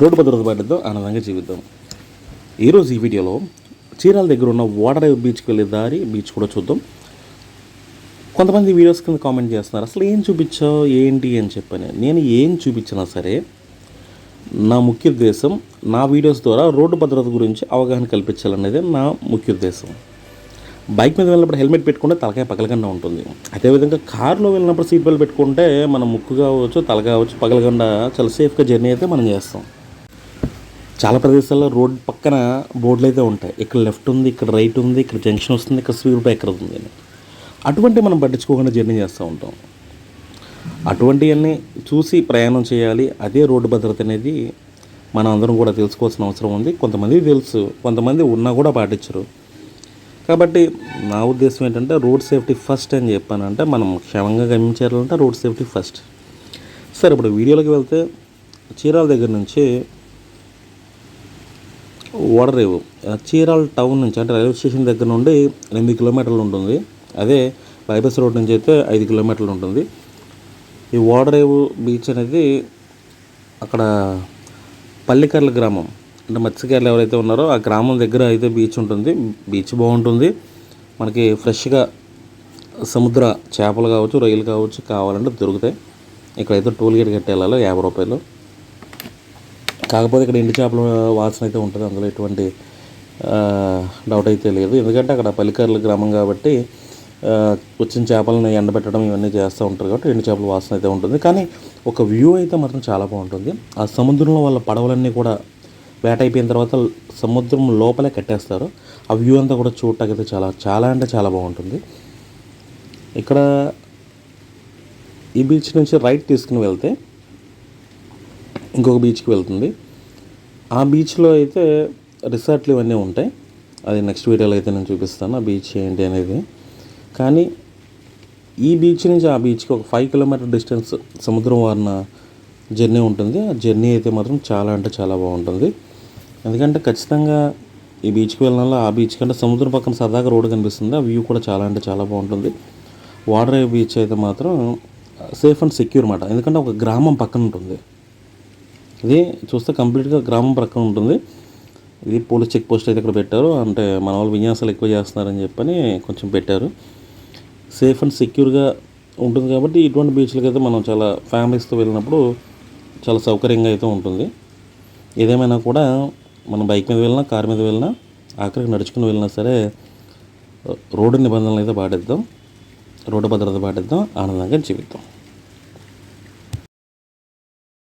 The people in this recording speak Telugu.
రోడ్డు భద్రత పాటిద్దాం ఆనందంగా జీవిద్దాం. ఈరోజు ఈ వీడియోలో చీరాల దగ్గర ఉన్న వాటర్ బీచ్కి వెళ్ళే దారి బీచ్ కూడా చూద్దాం. కొంతమంది వీడియోస్ కింద కామెంట్ చేస్తున్నారు అసలు ఏం చూపించావు ఏంటి? అని చెప్పని. నేను ఏం చూపించినా సరే నా ముఖ్య ఉద్దేశం నా వీడియోస్ ద్వారా రోడ్డు భద్రత గురించి అవగాహన కల్పించాలనేది నా ముఖ్య ఉద్దేశం. బైక్ మీద వెళ్ళినప్పుడు హెల్మెట్ పెట్టుకుంటే తలకాయ పగలకుండా ఉంటుంది. అదేవిధంగా కారులో వెళ్ళినప్పుడు సీట్ బెల్ట్ పెట్టుకుంటే మనం ముక్కు కావచ్చు తల కావచ్చు పగలకుండా చాలా సేఫ్గా జర్నీ అయితే మనం చేస్తాం. చాలా ప్రదేశాల్లో రోడ్ పక్కన బోర్డులు అయితే ఉంటాయి. ఇక్కడ లెఫ్ట్ ఉంది ఇక్కడ రైట్ ఉంది ఇక్కడ జంక్షన్ వస్తుంది ఇక్కడ స్పీడ్ బ్రేకర్ ఉంది అని. అటువంటి మనం పట్టించుకోకుండా జర్నీ చేస్తూ ఉంటాం. అటువంటివన్నీ చూసి ప్రయాణం చేయాలి. అదే రోడ్డు భద్రత అనేది మనం అందరం కూడా తెలుసుకోవాల్సిన అవసరం ఉంది. కొంతమంది తెలుసు కొంతమంది ఉన్నా కూడా పాటించరు. కాబట్టి నా ఉద్దేశం ఏంటంటే రోడ్ సేఫ్టీ ఫస్ట్ అని చెప్పానంటే మనం క్షేమంగా గమనించాలంటే రోడ్ సేఫ్టీ ఫస్ట్. సరే ఇప్పుడు వీడియోలోకి వెళ్తే చీరాల దగ్గర నుంచి ఓడరేవు చీరాల టౌన్ నుంచి అంటే రైల్వే స్టేషన్ దగ్గర నుండి ఎనిమిది కిలోమీటర్లు ఉంటుంది. అదే బైపాస్ రోడ్ నుంచి అయితే ఐదు కిలోమీటర్లు ఉంటుంది. ఈ ఓడరేవు బీచ్ అనేది అక్కడ పల్లికర్ల గ్రామం. అంటే మత్స్యకారులు ఎవరైతే ఉన్నారో ఆ గ్రామం దగ్గర అయితే బీచ్ ఉంటుంది. బీచ్ బాగుంటుంది. మనకి ఫ్రెష్గా సముద్ర చేపలు కావచ్చు రొయ్యలు కావచ్చు కావాలంటే దొరుకుతాయి. ఇక్కడైతే టోల్ గేట్ కట్టేలాలో యాభై రూపాయలు. కాకపోతే ఇక్కడ ఎండు చేపల వాసన అయితే ఉంటుంది. అందులో ఎటువంటి డౌట్ అయితే లేదు. ఎందుకంటే అక్కడ పల్లికర్ల గ్రామం కాబట్టి వచ్చిన చేపలను ఎండబెట్టడం ఇవన్నీ చేస్తూ ఉంటారు కాబట్టి ఎండు చేపల వాసన అయితే ఉంటుంది. కానీ ఒక వ్యూ అయితే మాత్రం చాలా బాగుంటుంది. ఆ సముద్రంలో వాళ్ళ పడవలన్నీ కూడా వేట అయిపోయిన తర్వాత సముద్రం లోపలే కట్టేస్తారు. ఆ వ్యూ అంతా కూడా చూడటానికి అయితే చాలా చాలా అంటే చాలా బాగుంటుంది. ఇక్కడ ఈ బీచ్ నుంచి రైట్ తీసుకుని వెళ్తే ఇంకొక బీచ్కి వెళ్తుంది. ఆ బీచ్లో అయితే రిసార్ట్లు ఇవన్నీ ఉంటాయి. అది నెక్స్ట్ వీడియోలో అయితే నేను చూపిస్తాను ఆ బీచ్ ఏంటి అనేది. కానీ ఈ బీచ్ నుంచి ఆ బీచ్కి ఒక ఫైవ్ కిలోమీటర్ డిస్టెన్స్ సముద్రం వారిన జర్నీ ఉంటుంది. ఆ జర్నీ అయితే మాత్రం చాలా అంటే చాలా బాగుంటుంది. ఎందుకంటే ఖచ్చితంగా ఈ బీచ్కి వెళ్ళిన ఆ బీచ్ కంటే సముద్రం పక్కన సరదాగా రోడ్డు కనిపిస్తుంది. ఆ వ్యూ కూడా చాలా అంటే చాలా బాగుంటుంది. వాటర్ బీచ్ అయితే మాత్రం సేఫ్ అండ్ సెక్యూర్ అన్నమాట. ఎందుకంటే ఒక గ్రామం పక్కన ఉంటుంది. ఇది చూస్తే కంప్లీట్గా గ్రామం ప్రక్కన ఉంటుంది. ఇది పోలీస్ చెక్ పోస్ట్ అయితే ఇక్కడ పెట్టారు. అంటే మన వాళ్ళు విన్యాసాలు ఎక్కువ చేస్తున్నారని చెప్పని కొంచెం పెట్టారు. సేఫ్ అండ్ సెక్యూర్గా ఉంటుంది కాబట్టి ఇటువంటి బీచ్లకి అయితే మనం చాలా ఫ్యామిలీస్తో వెళ్ళినప్పుడు చాలా సౌకర్యంగా అయితే ఉంటుంది. ఏదేమైనా కూడా మనం బైక్ మీద వెళ్ళినా కార్ మీద వెళ్ళినా ఆఖరికి నడుచుకుని వెళ్ళినా సరే రోడ్డు నిబంధనలు అయితే పాటిద్దాం. రోడ్డు భద్రత పాటిద్దాం. ఆనందంగా జీవిద్దాం.